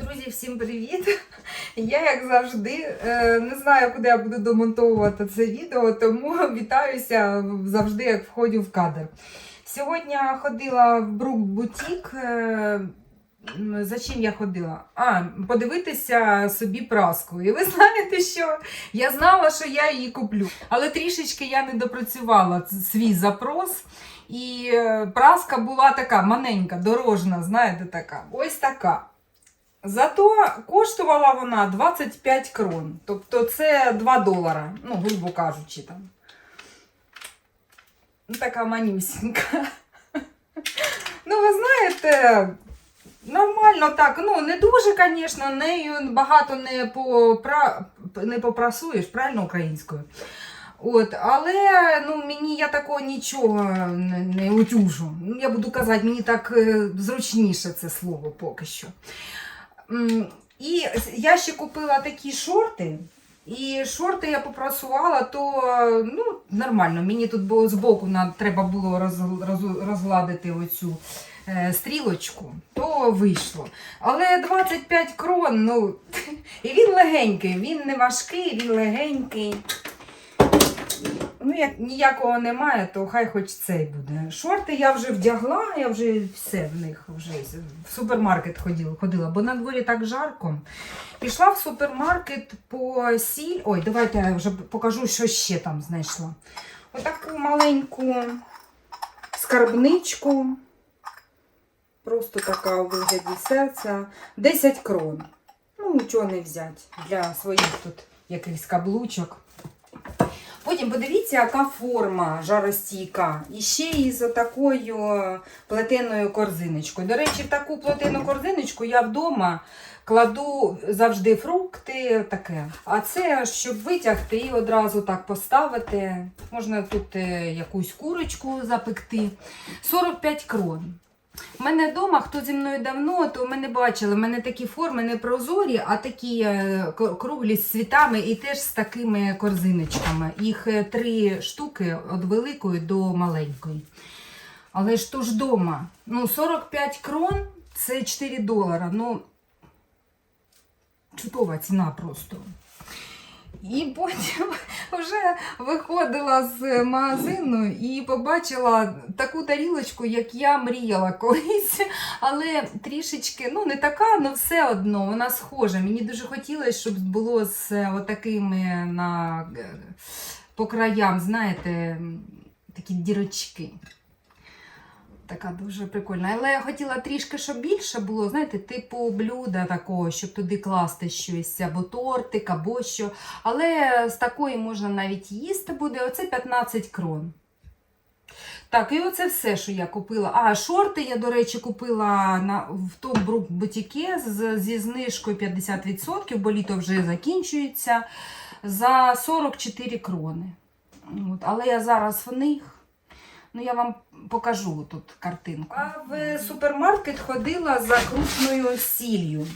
Друзі, всім привіт! Я, як завжди, е, не знаю, куди я буду домонтовувати це відео, тому вітаюся завжди, як входжу в кадр. Сьогодні ходила в Брук Бутік. е, За чим я ходила? А, подивитися собі праску. І ви знаєте, що я знала, що я її куплю. Але трішечки я не допрацювала свій запрос. І е, праска була така маленька, дорожна, знаєте, така. Ось така. Зато коштувала вона 25 крон. Тобто це 2 долара, ну, грубо кажучи там. Ну, така манюсінька. Ну, ви знаєте, нормально так. Ну, не дуже, звісно, нею багато не, попра... не попрасуєш, правильно українською. От, але ну, мені я такого нічого не, утюжу. Ну, я буду казати, мені так е, зручніше це слово поки що. І я ще купила такі шорти. І шорти я попрасувала, то ну, нормально. Мені тут було збоку на, треба було роз, роз, розгладити оцю е, стрілочку, то вийшло. Але 25 крон, ну, і він легенький, він не важкий, він легенький. Ну, як ніякого немає, то хай хоч цей буде. Шорти я вже вдягла, я вже все в них вже в супермаркет ходила, ходила, бо на дворі так жарко. Пішла в супермаркет по сіль. Ой, давайте я вже покажу, що ще там знайшла. Отаку маленьку скарбничку. Просто така у вигляді серця. 10 крон. Ну, нічого не взяти для своїх тут якихось каблучок. Потім подивіться, яка форма жаростійка. І ще із такою плетеною корзиночкою. До речі, таку плетену корзиночку я вдома кладу завжди фрукти, таке. А це, щоб витягти і одразу так поставити. Можна тут е, якусь курочку запекти. 45 крон. У мене вдома, хто зі мною давно, то мене бачили, в мене такі форми не прозорі, а такі е, круглі з цвітами і теж з такими корзиночками. Їх е, три штуки від великої до маленької. Але ж то ж вдома. Ну, 45 крон це 4 долара. Ну, чудова ціна просто. І потім вже виходила з магазину і побачила таку тарілочку, як я мріяла колись, але трішечки, ну не така, але все одно вона схожа. Мені дуже хотілося, щоб було з е, отакими на, е, по краям, знаєте, такі дірочки. Така дуже прикольна. Але я хотіла трішки, щоб більше було, знаєте, типу блюда такого, щоб туди класти щось, або тортик, або що. Але з такої можна навіть їсти буде. Оце 15 крон. Так, і оце все, що я купила. А, шорти я, до речі, купила на, в тому брук бутіке з, зі знижкою 50%, бо літо вже закінчується, за 44 крони. От, але я зараз в них. Ну, я вам покажу тут картинку. А в супермаркет ходила за крупною сіллю.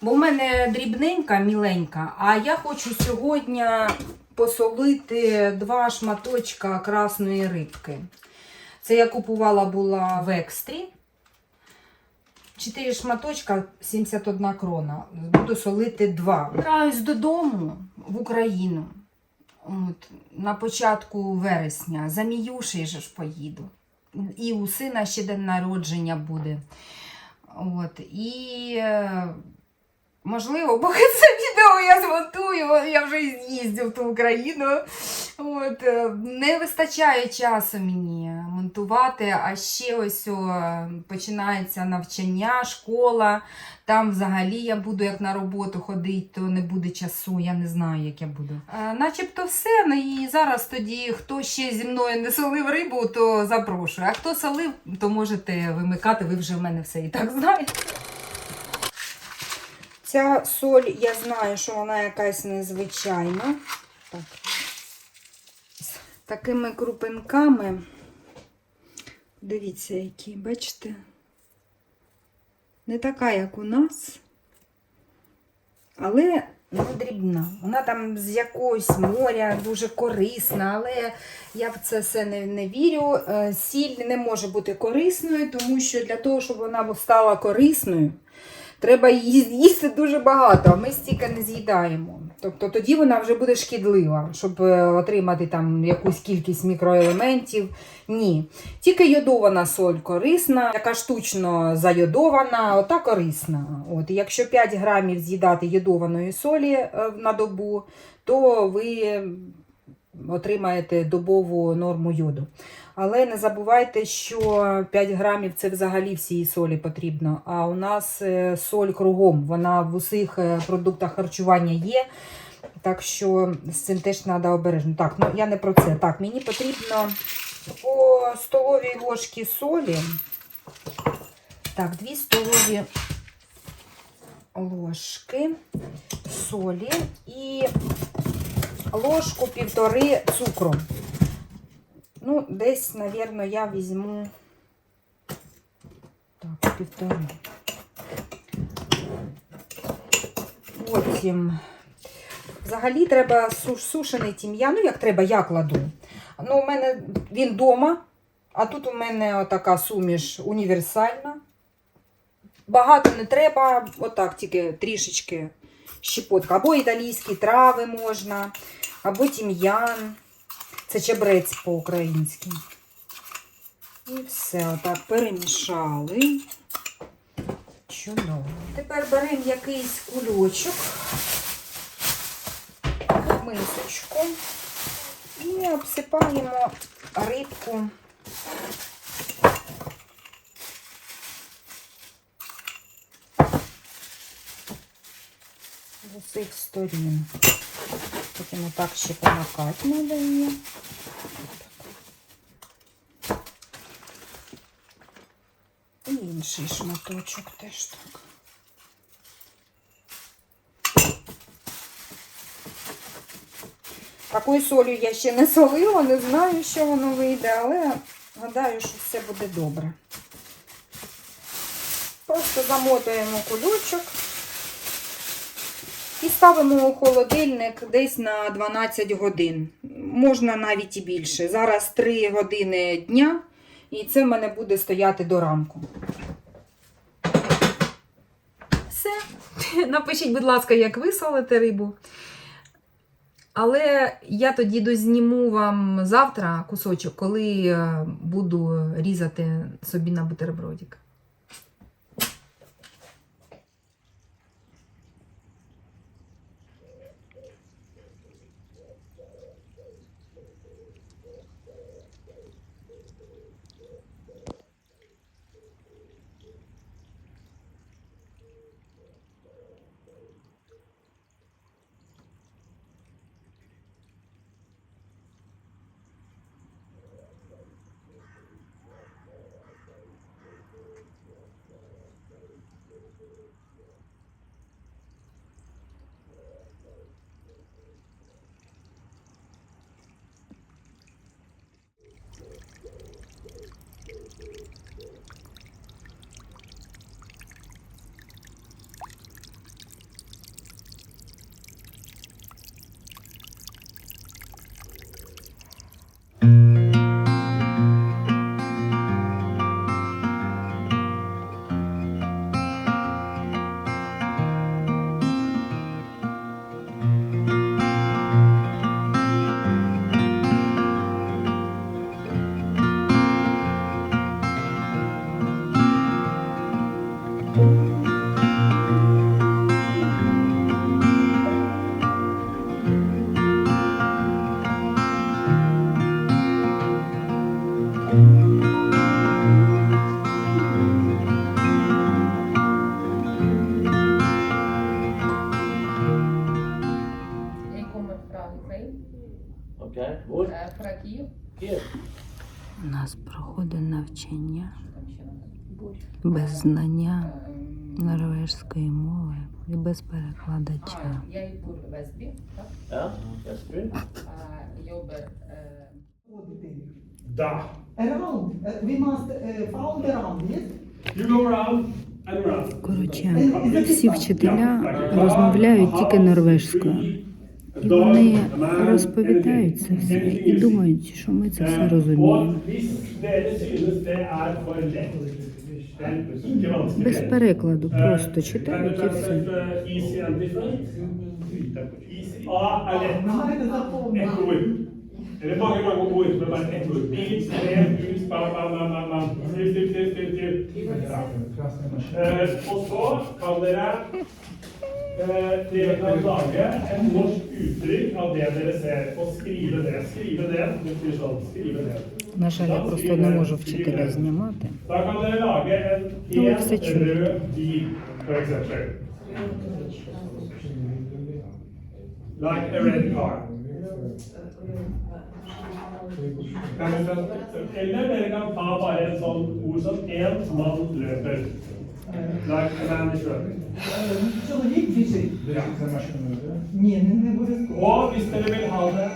Бо в мене дрібненька, міленька, а я хочу сьогодні посолити два шматочка красної рибки. Це я купувала була в екстрі. Чотири шматочка 71 крона. Буду солити два. Збираюсь додому в Україну. От, на початку вересня. За Міюшею же ж поїду. І у сина ще день народження буде. От, і е, можливо, поки це відео я змонтую, я вже з'їздив в ту Україну. От, е, не вистачає часу мені монтувати, а ще ось о, починається навчання, школа. Там взагалі я буду як на роботу ходити, то не буде часу, я не знаю, як я буду. Е, начебто все. Ну і зараз тоді, хто ще зі мною не солив рибу, то запрошую. А хто солив, то можете вимикати, ви вже в мене все і так знаєте. Ця соль, я знаю, що вона якась незвичайна. Так. Такими крупинками. Дивіться, які, бачите? Не така, як у нас, але не дрібна. Вона там з якогось моря дуже корисна, але я в це все не, не вірю. Е, Сіль не може бути корисною, тому що для того, щоб вона стала корисною, треба її їсти дуже багато, а ми стільки не з'їдаємо. Тобто тоді вона вже буде шкідлива, щоб е, отримати там якусь кількість мікроелементів. Ні. Тільки йодована соль корисна, яка штучно зайодована, ота корисна. От, якщо 5 грамів з'їдати йодованої солі е, на добу, то ви отримаєте добову норму йоду. Але не забувайте, що 5 грамів це взагалі всієї солі потрібно. А у нас е, соль кругом, вона в усіх е, продуктах харчування є. Так що з цим теж треба обережно. Так, ну я не про це. Так, мені потрібно по столовій ложці солі. Так, 2 столові ложки солі і ложку півтори цукру. Ну, десь, напевно, я візьму так, півтори. Потім. Взагалі треба суш, сушений тім'ян. Ну, як треба, я кладу. Ну, у мене він вдома, а тут у мене отака суміш універсальна. Багато не треба, отак тільки трішечки щепотка. Або італійські трави можна, або тім'ян. Це чебрець по-українськи. І все, отак перемішали. Чудово. Тепер беремо якийсь кульочок, мисочку і обсипаємо рибку. З усіх сторін. Потім отак ще помакати треба її. І інший шматочок теж так. Такою солью я ще не солила, не знаю, що воно вийде, але гадаю, що все буде добре. Просто замотуємо кульочок і ставимо у холодильник десь на 12 годин. Можна навіть і більше. Зараз 3 години дня, і це в мене буде стояти до ранку. Все. Напишіть, будь ласка, як ви солите рибу. Але я тоді дозніму вам завтра кусочок, коли е, буду різати собі на бутербродик. Без знання норвежської мови і без перекладача. е, Da. Around. Uh, we must uh, found around, yes? You go around. Коротше, всі вчителя розмовляють тільки норвежською. І вони розповідають це все і думають, що ми це все розуміємо. Det er. Без перекладу, Eh, просто читають і все. uh, er. Eh, og så kan dere eh, dere kan lage et norsk uttrykk av det dere ser, og skrive det. Skrive det. Det betyr sånn. Skrive det. На жаль, я просто не можу вчителя знімати. Da kan dere lage en Ну, helt все чудо. rød bil, for eksempel. Like a red car. Eller dere kan ta bare et sånt ord som én mann løper. Like a man is running. Чоловік біжить. Ні, не, не обов'язково. Og hvis dere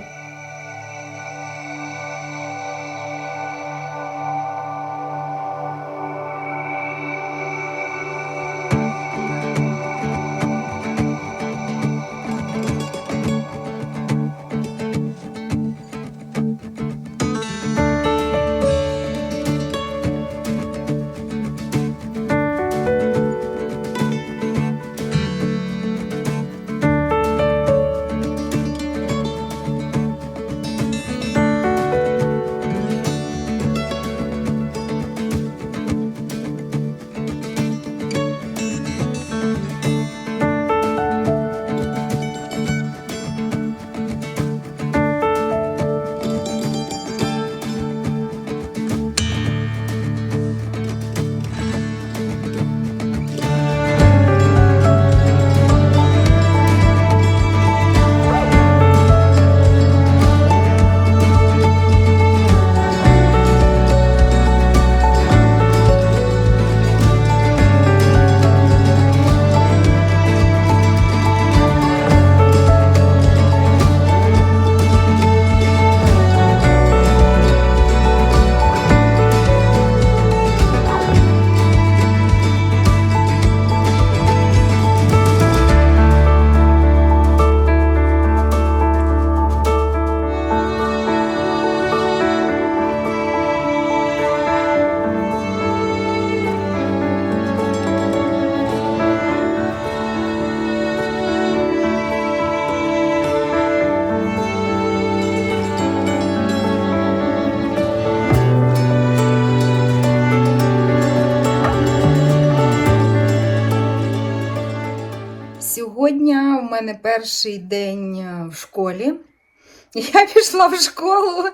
Перший день е, в школі. Я пішла в школу.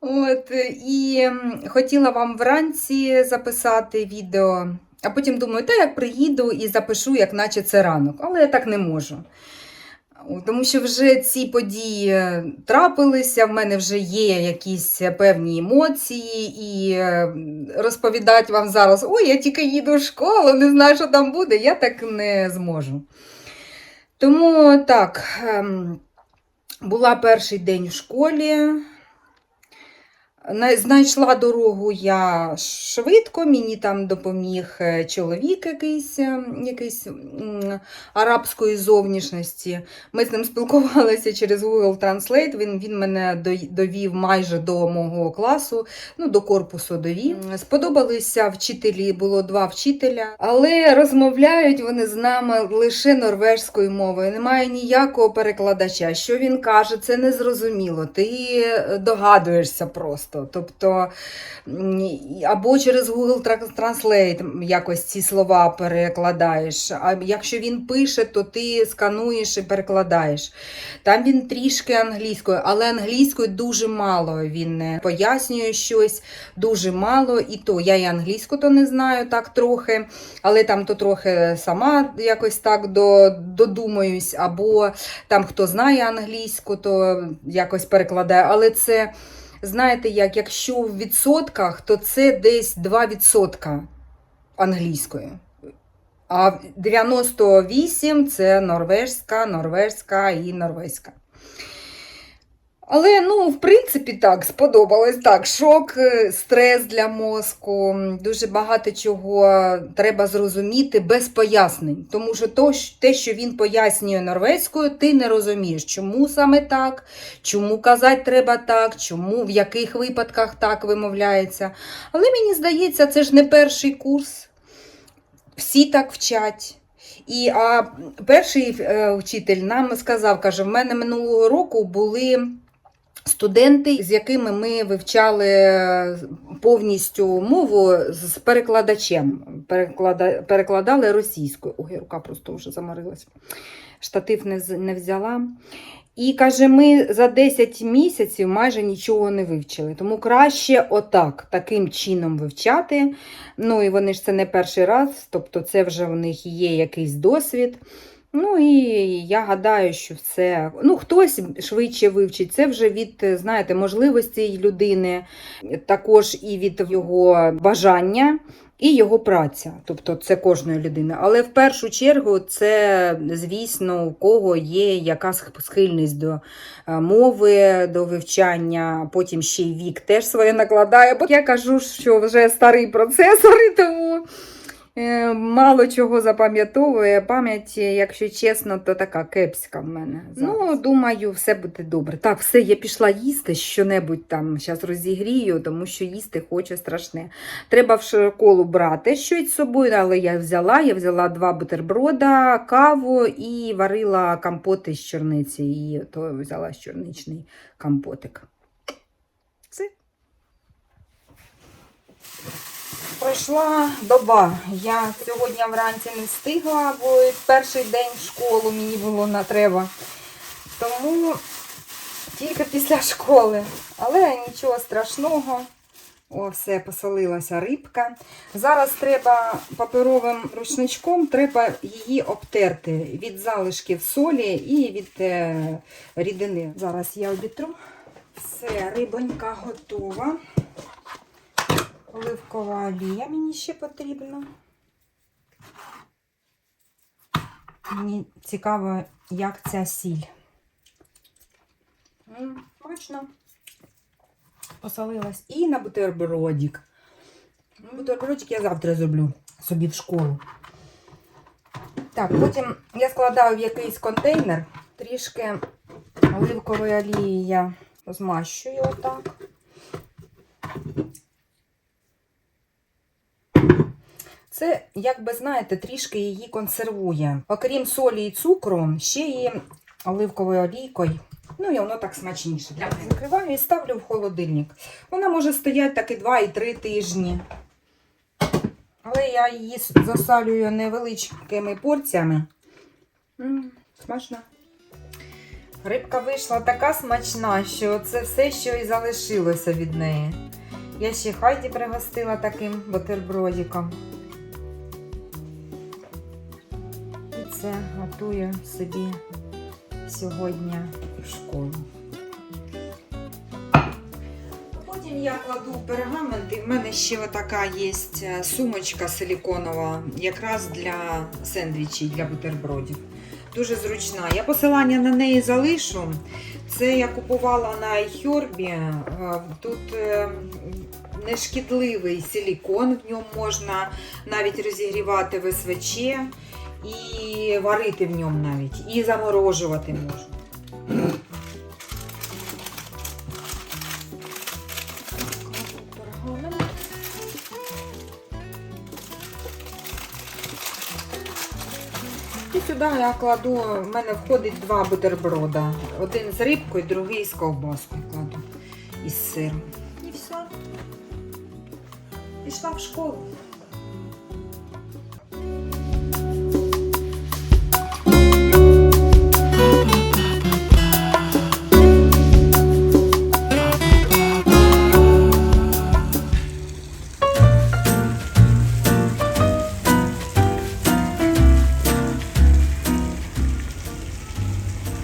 От, і хотіла вам вранці записати відео, а потім думаю, та як приїду і запишу, як наче це ранок, але я так не можу. Тому що вже ці події трапилися, в мене вже є якісь певні емоції, і е, розповідати вам зараз, ой, я тільки їду в школу, не знаю, що там буде, я так не зможу. Тому так, ем, була перший день в школі. На- Знайшла дорогу я швидко, мені там допоміг е, чоловік якийсь, е, якийсь арабської зовнішності. Ми з ним спілкувалися через Google Translate. Він, він мене довів майже до мого класу, ну, до корпусу довів. Сподобалися вчителі, було два вчителя, але розмовляють вони з нами лише норвежською мовою. Немає ніякого перекладача. Що він каже, це незрозуміло. Ти е, догадуєшся просто. Тобто, або через Google Translate якось ці слова перекладаєш. А якщо він пише, то ти скануєш і перекладаєш. Там він трішки англійською, але англійською дуже мало. Він е, пояснює щось дуже мало. І то я і англійську то не знаю так трохи, але там то трохи сама якось так до, додумаюсь, або там хто знає англійську, то якось перекладає. Але це, знаєте, як якщо в відсотках, то це десь 2% англійської. А 98 це норвежська, норвежська і норвезька. Але ну, в принципі, так, сподобалось. Так, шок, е, стрес для мозку, дуже багато чого треба зрозуміти без пояснень. Тому що то, те, що він пояснює норвезькою, ти не розумієш, чому саме так, чому казати треба так, чому, в яких випадках так вимовляється. Але мені здається, це ж не перший курс. Всі так вчать. І а перший е, вчитель нам сказав, каже, в мене минулого року були студенти, з якими ми вивчали повністю мову з перекладачем. Переклада, перекладали російською. Ой, рука просто вже заморилась. Штатив не, не взяла. І каже, ми за 10 місяців майже нічого не вивчили. Тому краще отак, таким чином вивчати. Ну і вони ж це не перший раз, тобто це вже в них є якийсь досвід. Ну і я гадаю, що це ну хтось швидше вивчить. Це вже від знаєте можливостей людини, також і від його бажання. І його праця, тобто це кожної людини. Але в першу чергу це, звісно, у кого є якась схильність до е, мови, до вивчання, потім ще й вік теж своє накладає. Бо я кажу, що вже старий процесор, і тому мало чого запам'ятовує. Пам'ять, якщо чесно, то така кепська в мене. Ну, думаю, все буде добре. Так, все, я пішла їсти, що-небудь там зараз розігрію, тому що їсти хочу страшне. Треба в школу брати щось з собою, але я взяла. Я взяла два бутерброда, каву і варила компоти з чорниці. І то взяла чорничний компотик. Пройшла доба. Я сьогодні вранці не встигла, бо перший день в школу мені було на треба. Тому тільки після школи. Але нічого страшного. О, все, посолилася рибка. Зараз треба паперовим рушничком треба її обтерти від залишків солі і від е, рідини. Зараз я обітру. Все, рибонька готова. Оливкова олія мені ще потрібна. Мені цікаво, як ця сіль. Смачно посолилась. І на бутербродик. Ну, Бутербродик я завтра зроблю собі в школу. Так, потім я складаю в якийсь контейнер. Трішки оливкової олії я змащую отак. Це, як би знаєте, трішки її консервує. Окрім солі і цукру, ще і оливковою олійкою. Ну і воно так смачніше. Я закриваю і ставлю в холодильник. Вона може стояти так і 2, і 3 тижні. Але я її засалюю невеличкими порціями. М, смачно. Рибка вийшла така смачна, що це все, що і залишилося від неї. Я ще Хайді пригостила таким бутербродиком. Це готую собі сьогодні в школу. Потім я кладу пергамент, і в мене ще така є сумочка силіконова, якраз для сендвічів, для бутербродів. Дуже зручна. Я посилання на неї залишу. Це я купувала на iHerb. Е, Тут е, нешкідливий силікон, в ньому можна навіть розігрівати в СВЧ і варити в ньому навіть, і заморожувати можна. І сюди я кладу, в мене входить два бутерброда. Один з рибкою, другий з ковбаскою кладу із сиром. І все. Пішла в школу.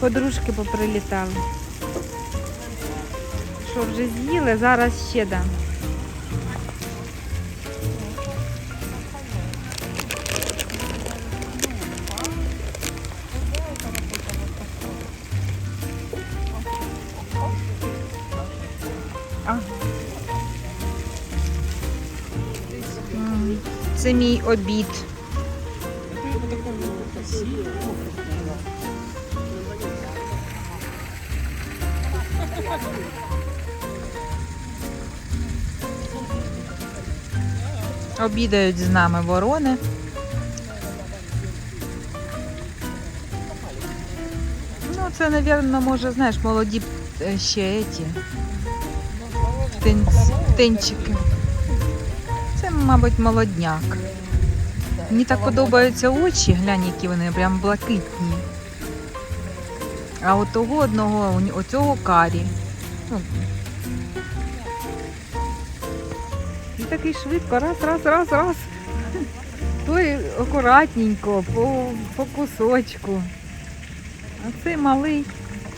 подружки поприлітали. Що вже з'їли, зараз ще дам. Це мій обід. Обідають з нами ворони. Ну, це, напевно, може, знаєш, молоді е, ще ті. Птенчики. Це, мабуть, молодняк. Мені так подобаються очі, глянь, які вони прям блакитні. А от того одного, оцього карі. Ну, такий швидко, раз, раз, раз, раз. Той акуратненько, по, по кусочку. А цей малий.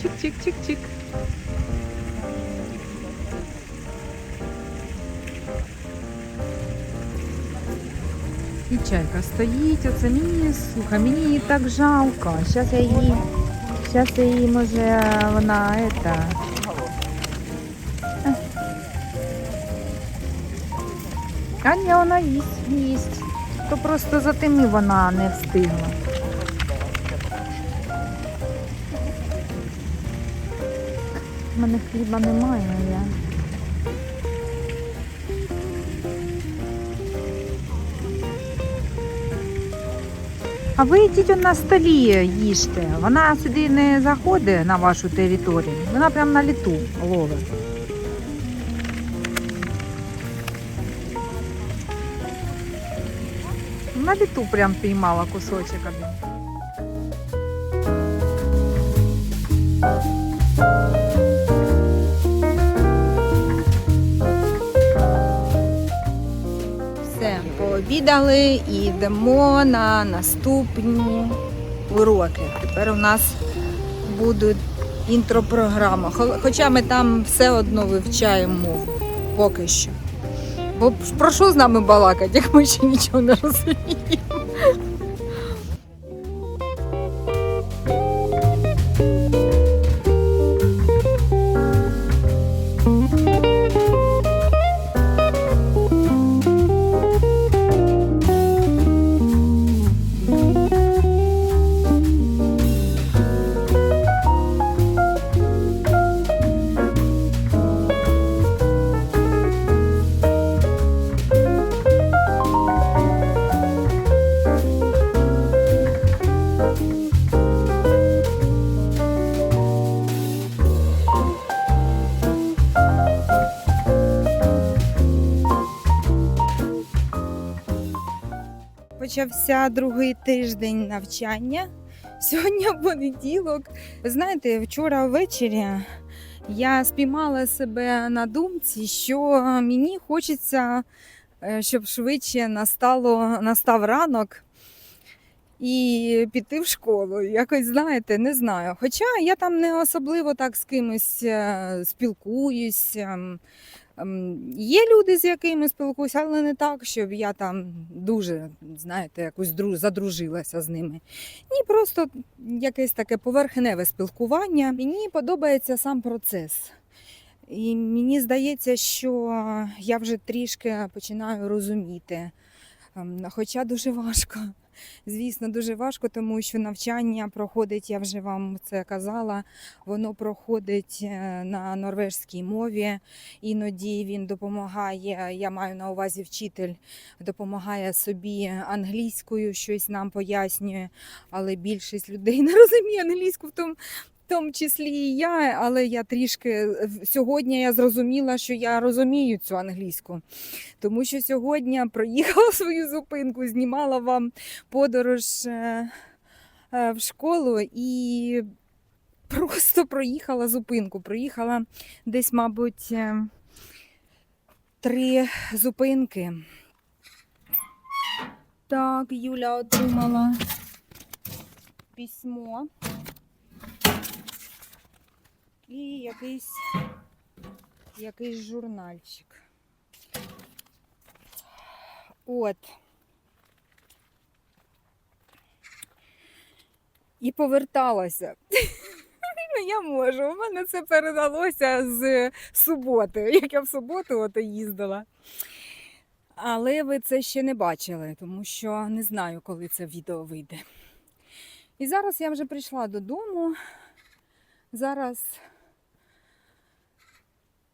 Чик-чик-чик-чик. І чайка стоїть, оце мені, слухай, мені її так жалко. Зараз я її, зараз я її, може, вона, это... Ні, вона їсть, їсть. То просто за тими вона не встигла. У мене хліба немає, я. А ви йдіть на столі їжте. Вона сюди не заходить на вашу територію. Вона прямо на літу ловить. На літу прям піймала кусочок один. Все, пообідали і йдемо на наступні уроки. Тепер у нас будуть інтропрограма. Хоча ми там все одно вивчаємо мову поки що. Бо про що з нами балакати, як ми ще нічого не розуміємо. Почався другий тиждень навчання. Сьогодні понеділок. Ви знаєте, вчора ввечері я спіймала себе на думці, що мені хочеться, е, щоб швидше настало, настав ранок і піти в школу. Якось знаєте, не знаю. Хоча я там не особливо так з кимось е, спілкуюсь. Ем, Є люди, з якими спілкуюся, але не так, щоб я там дуже, знаєте, якось дру- задружилася з ними. Ні, просто якесь таке поверхневе спілкування. Мені подобається сам процес. І мені здається, що я вже трішки починаю розуміти. Ем, Хоча дуже важко. Звісно, дуже важко, тому що навчання проходить, я вже вам це казала, воно проходить е, на норвежській мові. Іноді він допомагає, я маю на увазі вчитель, допомагає собі англійською, щось нам пояснює, але більшість людей не розуміє англійську в тому. В тому числі і я, але я трішки е, сьогодні я зрозуміла, що я розумію цю англійську, тому що сьогодні проїхала свою зупинку, знімала вам подорож е, е, в школу і просто проїхала зупинку. Проїхала десь, мабуть, три зупинки. Так, Юля отримала письмо. І якийсь, якийсь журнальчик. От. І поверталася. Ну, Я можу. У мене це передалося з суботи, як я в суботу ото їздила. Але ви це ще не бачили, тому що не знаю, коли це відео вийде. І зараз я вже прийшла додому. Зараз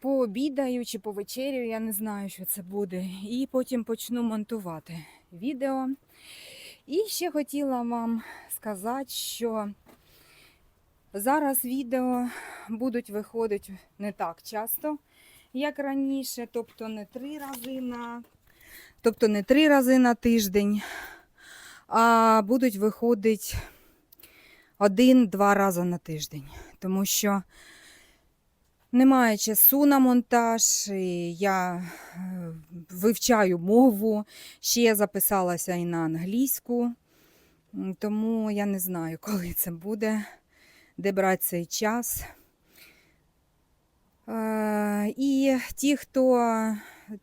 пообідаю чи повечерю, я не знаю, що це буде. І потім почну монтувати відео. І ще хотіла вам сказати, що зараз відео будуть виходити не так часто, як раніше, тобто не три рази на, тобто не три рази на тиждень, а будуть виходити один-два рази на тиждень. Тому що немає часу на монтаж, я е, вивчаю мову, ще записалася і на англійську, тому я не знаю, коли це буде, де брати цей час. Е, І ті, хто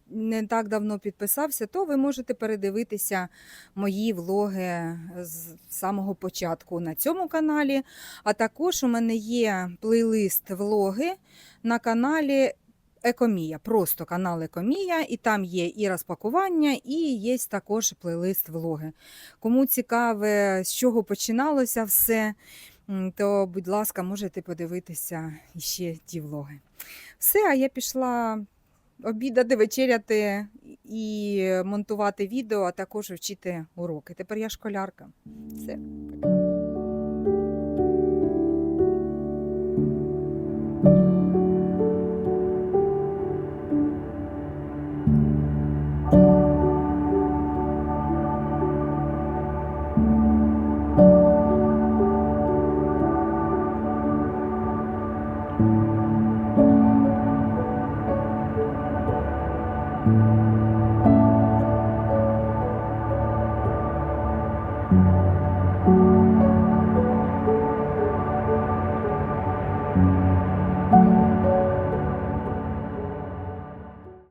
не так давно підписався, то ви можете передивитися мої влоги з самого початку на цьому каналі. А також у мене є плейлист влоги на каналі Екомія. Просто канал Екомія, і там є і розпакування, і є також плейлист влоги. Кому цікаве, з чого починалося все, то, будь ласка, можете подивитися ще ті влоги. Все, а я пішла обідати, вечеряти і монтувати відео, а також вчити уроки. Тепер я школярка. Все.